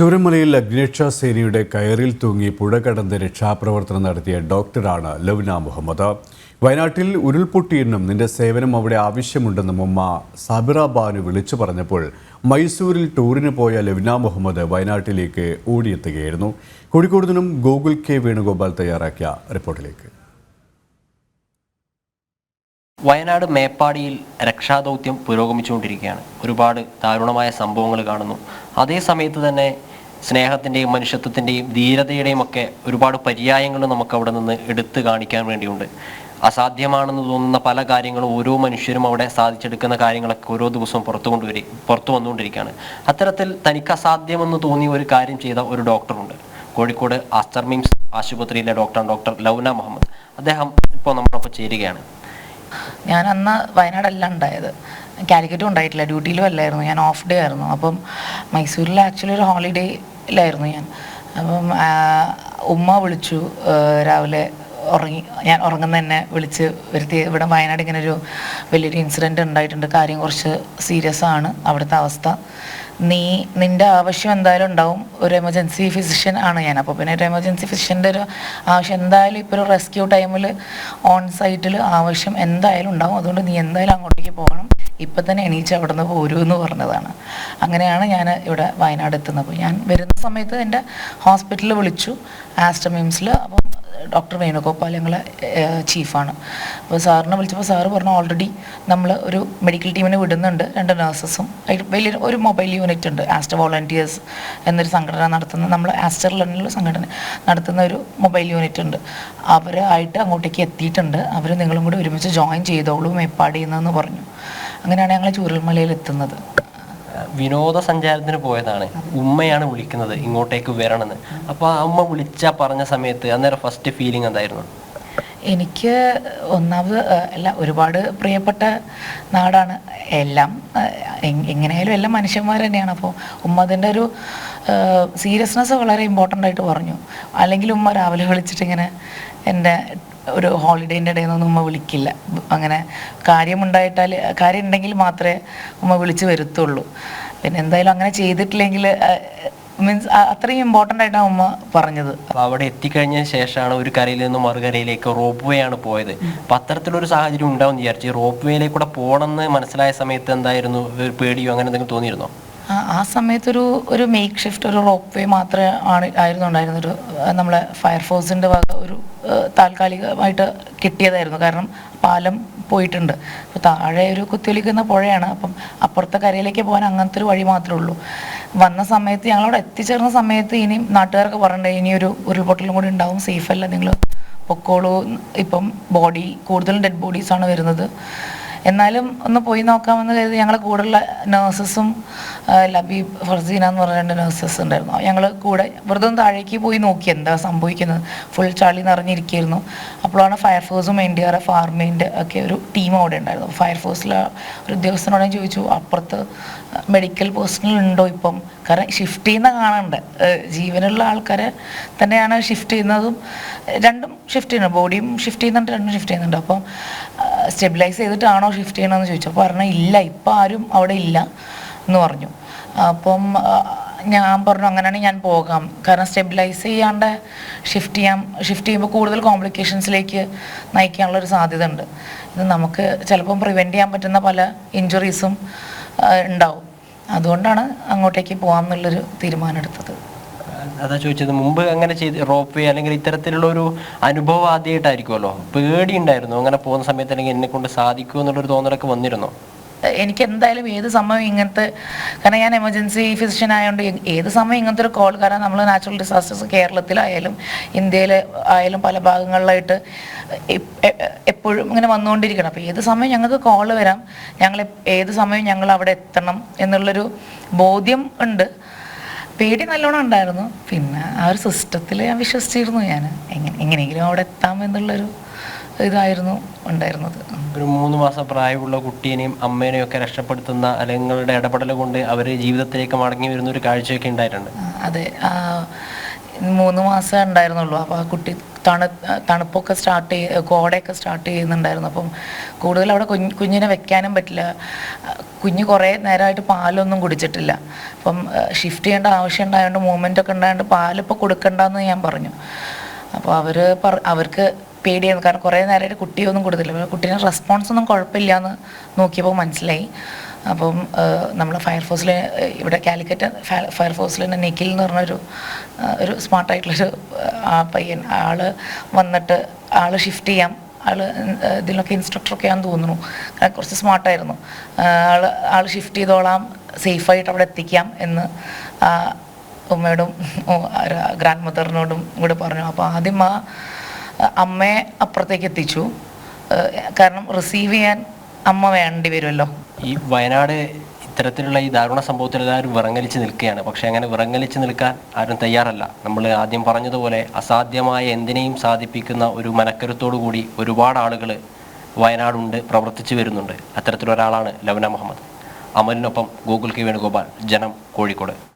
ചൂരമലയിൽ അഗ്നേക്ഷ സേനയുടെ കയറിൽ തൂങ്ങി പുഴ കടന്ന് രക്ഷാപ്രവർത്തനം നടത്തിയ ഡോക്ടറാണ് ലവ്ന മുഹമ്മദ്. വയനാട്ടിൽ ഉരുൾപൊട്ടിയെന്നും നിന്റെ സേവനം അവിടെ ആവശ്യമുണ്ടെന്നും ഉമ്മ സബിറ ബാനു വിളിച്ചു പറഞ്ഞപ്പോൾ മൈസൂരിൽ ടൂറിന് പോയ ലവ്ന മുഹമ്മദ് വയനാട്ടിലേക്ക് ഓടിയെത്തുകയായിരുന്നു. കോഴിക്കോട് നിന്നും ഗൂഗിൾ കെ വേണുഗോപാൽ തയ്യാറാക്കിയ റിപ്പോർട്ടിലേക്ക്. വയനാട് മേപ്പാടിയിൽ രക്ഷാദൗത്യം പുരോഗമിച്ചുകൊണ്ടിരിക്കുകയാണ്. ഒരുപാട് ദാരുണമായ സംഭവങ്ങൾ കാണുന്നു. അതേ സമയത്ത് തന്നെ സ്നേഹത്തിന്റെയും മനുഷ്യത്വത്തിന്റെയും ധീരതയുടെയും ഒക്കെ ഒരുപാട് പര്യായങ്ങൾ നമുക്ക് അവിടെ നിന്ന് എടുത്തു കാണിക്കാൻ വേണ്ടിയുണ്ട്. അസാധ്യമാണെന്ന് തോന്നുന്ന പല കാര്യങ്ങളും ഓരോ മനുഷ്യരും അവിടെ സാധിച്ചെടുക്കുന്ന കാര്യങ്ങളൊക്കെ ഓരോ ദിവസവും പുറത്തു കൊണ്ടുവരി പുറത്തു വന്നുകൊണ്ടിരിക്കുകയാണ്. അത്തരത്തിൽ തനിക്ക് അസാധ്യമെന്ന് തോന്നിയ ഒരു കാര്യം ചെയ്ത ഒരു ഡോക്ടറുണ്ട്. കോഴിക്കോട് ആസ്റ്റർ മിംസ് ആശുപത്രിയിലെ ഡോക്ടർ ഡോക്ടർ ലൗന മുഹമ്മദ്. അദ്ദേഹം ഇപ്പോൾ നമ്മളൊപ്പം ചേരുകയാണ്. ഞാൻ അന്ന് വയനാടല്ല ഉണ്ടായത്. കാലിക്കറ്റും ഉണ്ടായിട്ടില്ല ഡ്യൂട്ടിയിലും അല്ലായിരുന്നു ഞാൻ ഓഫ് ഡേ ആയിരുന്നു. അപ്പം മൈസൂരിൽ ആക്ച്വലി ഒരു ഹോളിഡേയിലായിരുന്നു ഞാൻ. അപ്പം ഉമ്മ വിളിച്ചു. രാവിലെ ഉറങ്ങി ഞാൻ ഉറങ്ങുന്ന തന്നെ വിളിച്ച് വരുത്തി. ഇവിടെ വയനാട് ഇങ്ങനെ ഒരു വലിയൊരു ഇൻസിഡന്റ് ഉണ്ടായിട്ടുണ്ട്. കാര്യം കുറച്ച് സീരിയസ് ആണ്. അവിടുത്തെ അവസ്ഥ. നീ നിന്റെ ആവശ്യം എന്തായാലും ഉണ്ടാവും. ഒരു എമർജൻസി ഫിസിഷ്യൻ ആണ് ഞാൻ. അപ്പോൾ പിന്നെ ഒരു എമർജൻസി ഫിസിഷ്യന്റെ ഒരു ആവശ്യം എന്തായാലും ഇപ്പോൾ ഒരു റെസ്ക്യൂ ടൈമിൽ ഓൺ സൈറ്റിൽ ആവശ്യം എന്തായാലും ഉണ്ടാവും. അതുകൊണ്ട് നീ എന്തായാലും അങ്ങോട്ടേക്ക് പോകണം. ഇപ്പം തന്നെ എണീച്ച് അവിടെ നിന്ന് പോരൂ എന്ന് പറഞ്ഞതാണ്. അങ്ങനെയാണ് ഞാൻ ഇവിടെ വയനാട് എത്തുന്നത്. ഞാൻ വരുന്ന സമയത്ത് എന്റെ ഹോസ്പിറ്റലിൽ വിളിച്ചു ആസ്റ്റമിംസിൽ. അപ്പം ഡോക്ടർ വേണുഗോപാൽ ഞങ്ങളെ ചീഫാണ്. അപ്പോൾ സാറിനെ വിളിച്ചപ്പോൾ സാറ് പറഞ്ഞു ഓൾറെഡി നമ്മൾ ഒരു മെഡിക്കൽ ടീമിനെ വിടുന്നുണ്ട്. രണ്ട് നഴ്സസും വലിയ ഒരു മൊബൈൽ യൂണിറ്റ് ഉണ്ട്. ആസ്റ്റർ വോളണ്ടിയേഴ്സ് എന്നൊരു സംഘടന നടത്തുന്ന നമ്മൾ ആസ്റ്റർ ലണ്ടനിലുള്ള സംഘടന നടത്തുന്ന ഒരു മൊബൈൽ യൂണിറ്റ് ഉണ്ട്. അവരായിട്ട് അങ്ങോട്ടേക്ക് എത്തിയിട്ടുണ്ട്. അവർ നിങ്ങളും കൂടി ഒരുമിച്ച് ജോയിൻ ചെയ്തോളൂ മേപ്പാടിയിൽ പറഞ്ഞു. അങ്ങനെയാണ് ഞങ്ങൾ ചൂരൽമലയിൽ എത്തുന്നത്. വിനോദസഞ്ചാരത്തിന് പോയതാണ്. ഉമ്മയാണ് വിളിക്കുന്നത് ഇങ്ങോട്ടേക്ക് വരണമെന്ന് അപ്പോൾ ആ ഉമ്മ വിളിച്ച പറഞ്ഞ സമയത്ത് അന്നേരം ഫസ്റ്റ് ഫീലിംഗ് എന്തായിരുന്നു? എനിക്ക് ഒന്നാമത് അല്ല ഒരുപാട് പ്രിയപ്പെട്ട നാടാണ്. എല്ലാം എങ്ങനെയായാലും എല്ലാം മനുഷ്യന്മാർ തന്നെയാണ്. അപ്പോൾ ഉമ്മ അതിന്റെ ഒരു സീരിയസ്നെസ് വളരെ ഇമ്പോർട്ടന്റ് ആയിട്ട് പറഞ്ഞു. അല്ലെങ്കിൽ ഉമ്മ രാവിലെ വിളിച്ചിട്ട് ഇങ്ങനെ എന്റെ ഒരു ഹോളിഡേന്റെ ഇടയിൽ നിന്നും ഉമ്മ വിളിക്കില്ല. അങ്ങനെ കാര്യമുണ്ടായിട്ടാൽ കാര്യം ഉണ്ടെങ്കിൽ മാത്രമേ ഉമ്മ വിളിച്ച് വരുത്തുള്ളൂ. പിന്നെ എന്തായാലും അങ്ങനെ ചെയ്തിട്ടില്ലെങ്കിൽ മീൻസ് അത്രയും ഇമ്പോർട്ടന്റ് ആയിട്ടാണ് ഉമ്മ പറഞ്ഞത്. അപ്പോൾ അവിടെ എത്തിക്കഴിഞ്ഞ ശേഷമാണ് ഒരു കരയിൽ നിന്ന് മറുകരയിലേക്ക് റോപ്പ് വേ ആണ് പോയത് അപ്പം അത്തരത്തിലൊരു സാഹചര്യം ഉണ്ടാവും വിചാരിച്ചു റോപ്പ് വേയിലേക്ക് കൂടെ പോകണമെന്ന് മനസ്സിലായ സമയത്ത് എന്തായിരുന്നു? ഒരു പേടിയോ അങ്ങനെ എന്തെങ്കിലും തോന്നിയിരുന്നോ? ആ സമയത്തൊരു ഒരു മേക്ക് ഷിഫ്റ്റ് ഒരു റോപ്പ് വേ മാത്രമേ ആണ് ആയിരുന്നു ഉണ്ടായിരുന്നത്. ഒരു ആ, നമ്മളെ ഫയർഫോഴ്സിന്റെ വക ഒരു താൽക്കാലികമായിട്ട് കിട്ടിയതായിരുന്നു. കാരണം പാലം പോയിട്ടുണ്ട്. അപ്പോൾ താഴെ ഒരു കുത്തിയൊലിക്കുന്ന പുഴയാണ്. അപ്പം അപ്പുറത്തെ കരയിലേക്ക് പോകാൻ അങ്ങനത്തെ ഒരു വഴി മാത്രമേ ഉള്ളൂ. വന്ന സമയത്ത് ഞങ്ങളവിടെ എത്തിച്ചേർന്ന സമയത്ത് ഇനിയും നാട്ടുകാർക്ക് പറഞ്ഞിട്ട് ഇനി ഒരു ഉരുൾപൊട്ടലും കൂടി ഉണ്ടാവും. സേഫ് നിങ്ങൾ പൊക്കോളൂ. ഇപ്പം ബോഡി കൂടുതലും ഡെഡ് ബോഡീസാണ് വരുന്നത്. എന്നാലും ഒന്ന് പോയി നോക്കാമെന്ന് കരുതി ഞങ്ങളെ കൂടെയുള്ള നേഴ്സസും ലബീബ് ഫർസീന എന്ന് പറഞ്ഞ രണ്ട് നേഴ്സസ് ഉണ്ടായിരുന്നു. ഞങ്ങൾ കൂടെ വെറുതെ ഒന്ന് താഴേക്ക് പോയി നോക്കി എന്താ സംഭവിക്കുന്നത്. ഫുൾ ചളി നിറഞ്ഞിരിക്കുകയായിരുന്നു. അപ്പോഴാണ് ഫയർഫോഴ്സും എൻ ഡി ആർ എഫ് ആർമീന്റെ ഒക്കെ ഒരു ടീം അവിടെ ഉണ്ടായിരുന്നു ഫയർഫോഴ്സിലെ ഒരു ഉദ്യോഗസ്ഥനോട് ചോദിച്ചു അപ്പുറത്ത് മെഡിക്കൽ പേഴ്സണൽ ഉണ്ടോ ഇപ്പം? കാരണം ഷിഫ്റ്റ് ചെയ്യുന്ന കാണുന്നുണ്ട് ജീവനുള്ള ആൾക്കാരെ തന്നെയാണ് ഷിഫ്റ്റ് ചെയ്യുന്നതും രണ്ടും ഷിഫ്റ്റ് ചെയ്യുന്നത് ബോഡിയും ഷിഫ്റ്റ് ചെയ്യുന്നുണ്ട് രണ്ടും ഷിഫ്റ്റ് ചെയ്യുന്നുണ്ട്. അപ്പം സ്റ്റെബിലൈസ് ചെയ്തിട്ടാണോ ഷിഫ്റ്റ് ചെയ്യണമെന്ന് ചോദിച്ചു. അപ്പോൾ പറഞ്ഞു ഇല്ല ഇപ്പം ആരും അവിടെ ഇല്ല എന്ന് പറഞ്ഞു. അപ്പം ഞാൻ പറഞ്ഞു അങ്ങനെയാണെങ്കിൽ ഞാൻ പോകാം. കാരണം സ്റ്റെബിലൈസ് ചെയ്യാണ്ട് ഷിഫ്റ്റ് ചെയ്യാം ഷിഫ്റ്റ് ചെയ്യുമ്പോൾ കൂടുതൽ കോംപ്ലിക്കേഷൻസിലേക്ക് നയിക്കാനുള്ള ഒരു സാധ്യത ഉണ്ട് ഇത് നമുക്ക് ചിലപ്പം പ്രിവെന്റ് ചെയ്യാൻ പറ്റുന്ന പല ഇഞ്ചുറീസും ഉണ്ടാവും. അതുകൊണ്ടാണ് അങ്ങോട്ടേക്ക് പോകാം എന്നുള്ളൊരു തീരുമാനം എടുത്തത്. അതാ ചോദിച്ചത് മുമ്പ് അങ്ങനെ ചെയ്ത് റോപ്പ് വേ അല്ലെങ്കിൽ ഇത്തരത്തിലുള്ള ഒരു അനുഭവം ആദ്യമായിട്ടായിരിക്കുമല്ലോ പേടി ഉണ്ടായിരുന്നു അങ്ങനെ പോകുന്ന സമയത്ത് അല്ലെങ്കിൽ എന്നെ കൊണ്ട് സാധിക്കുമോ എന്നുള്ളൊരു തോന്നലൊക്കെ വന്നിരുന്നു? എനിക്ക് എന്തായാലും ഏത് സമയം ഇങ്ങനത്തെ കാരണം ഞാൻ എമർജൻസി ഫിസിഷ്യൻ ആയതുകൊണ്ട് ഏത് സമയം ഇങ്ങനത്തെ ഒരു കോൾ കാരണം നമ്മൾ നാച്ചുറൽ ഡിസാസ്റ്റേഴ്സ് കേരളത്തിലായാലും ഇന്ത്യയിൽ ആയാലും പല ഭാഗങ്ങളിലായിട്ട് എപ്പോഴും ഇങ്ങനെ വന്നുകൊണ്ടിരിക്കണം. അപ്പോൾ ഏത് സമയം ഞങ്ങൾക്ക് കോൾ വരാം ഞങ്ങൾ ഏത് സമയം ഞങ്ങൾ അവിടെ എത്തണം എന്നുള്ളൊരു ബോധ്യം ഉണ്ട്. പേടി നല്ലോണം ഉണ്ടായിരുന്നു. പിന്നെ ആ ഒരു സിസ്റ്റത്തിൽ ഞാൻ വിശ്വസിച്ചിരുന്നു ഞാൻ എങ്ങനെ എങ്ങനെയെങ്കിലും അവിടെ എത്താം എന്നുള്ളൊരു ഇതായിരുന്നു ഉണ്ടായിരുന്നത്. ഒരു മൂന്ന് മാസം പ്രായമുള്ള കുട്ടീനെയും അമ്മേനെയും ഒക്കെ രക്ഷപ്പെടുത്തുന്ന അല്ലെങ്കിൽ ഇടപെടൽ കൊണ്ട് അവർ ജീവിതത്തിലേക്ക് മടങ്ങി വരുന്ന ഒരു കാഴ്ചയൊക്കെ ഉണ്ടായിട്ടുണ്ട്. അതെ. മൂന്ന് മാസം ഉണ്ടായിരുന്നുള്ളൂ. അപ്പോൾ ആ കുട്ടി തണു തണുപ്പൊക്കെ സ്റ്റാർട്ട് ചെയ്ത് കോടയൊക്കെ സ്റ്റാർട്ട് ചെയ്യുന്നുണ്ടായിരുന്നു. അപ്പം കൂടുതൽ അവിടെ കുഞ്ഞ് കുഞ്ഞിനെ വെക്കാനും പറ്റില്ല. കുഞ്ഞ് കുറേ നേരമായിട്ട് പാലൊന്നും കുടിച്ചിട്ടില്ല. അപ്പം ഷിഫ്റ്റ് ചെയ്യേണ്ട ആവശ്യം ഉണ്ടായതുകൊണ്ട് മൂവ്മെന്റ് ഒക്കെ ഉണ്ടായതുകൊണ്ട് പാലിപ്പോൾ കൊടുക്കണ്ടെന്ന് ഞാൻ പറഞ്ഞു. അപ്പോൾ അവർ പറ അവർക്ക് പേടിയായിരുന്നു. കാരണം കുറേ നേരമായിട്ട് കുട്ടിയൊന്നും കൊടുത്തില്ല. കുട്ടീനെ റെസ്പോൺസ് ഒന്നും കുഴപ്പമില്ല എന്ന് നോക്കിയപ്പോൾ മനസ്സിലായി. അപ്പം നമ്മൾ ഫയർഫോഴ്സിൽ ഇവിടെ കാലിക്കറ്റ് ഫയർഫോഴ്സിൽ തന്നെ നിഖിൽ എന്ന് പറഞ്ഞൊരു ഒരു സ്മാർട്ടായിട്ടുള്ളൊരു ആ പയ്യൻ ആൾ വന്നിട്ട് ആൾ ഷിഫ്റ്റ് ചെയ്യാം. ആൾ ഇതിലൊക്കെ ഇൻസ്ട്രക്ടറൊക്കെ ആണെന്ന് തോന്നുന്നു. കുറച്ച് സ്മാർട്ടായിരുന്നു. ആൾ ആൾ ഷിഫ്റ്റ് ചെയ്തോളാം സേഫായിട്ട് അവിടെ എത്തിക്കാം എന്ന് ഉമ്മയോടും ഗ്രാൻഡ് മദറിനോടും കൂടെ പറഞ്ഞു. അപ്പോൾ ആദ്യം ആ അമ്മയെ അപ്പുറത്തേക്ക് എത്തിച്ചു. കാരണം റിസീവ് ചെയ്യാൻ അമ്മ വേണ്ടി വരുമല്ലോ. ഈ വയനാട് ഇത്തരത്തിലുള്ള ഈ ദാരുണ സംഭവത്തിൽ എല്ലാവരും വിറങ്ങലിച്ച് നിൽക്കുകയാണ്. പക്ഷെ അങ്ങനെ വിറങ്ങലിച്ച് നിൽക്കാൻ ആരും തയ്യാറല്ല. നമ്മൾ ആദ്യം പറഞ്ഞതുപോലെ അസാധ്യമായ എന്തിനേയും സാധിപ്പിക്കുന്ന ഒരു മനക്കരുത്തോടു കൂടി ഒരുപാട് ആളുകൾ വയനാടുണ്ട് പ്രവർത്തിച്ചു വരുന്നുണ്ട്. അത്തരത്തിലൊരാളാണ് ലവന മുഹമ്മദ്. അമലിനൊപ്പം ഗൂഗിൾ കെ വേണുഗോപാൽ. ജനം കോഴിക്കോട്.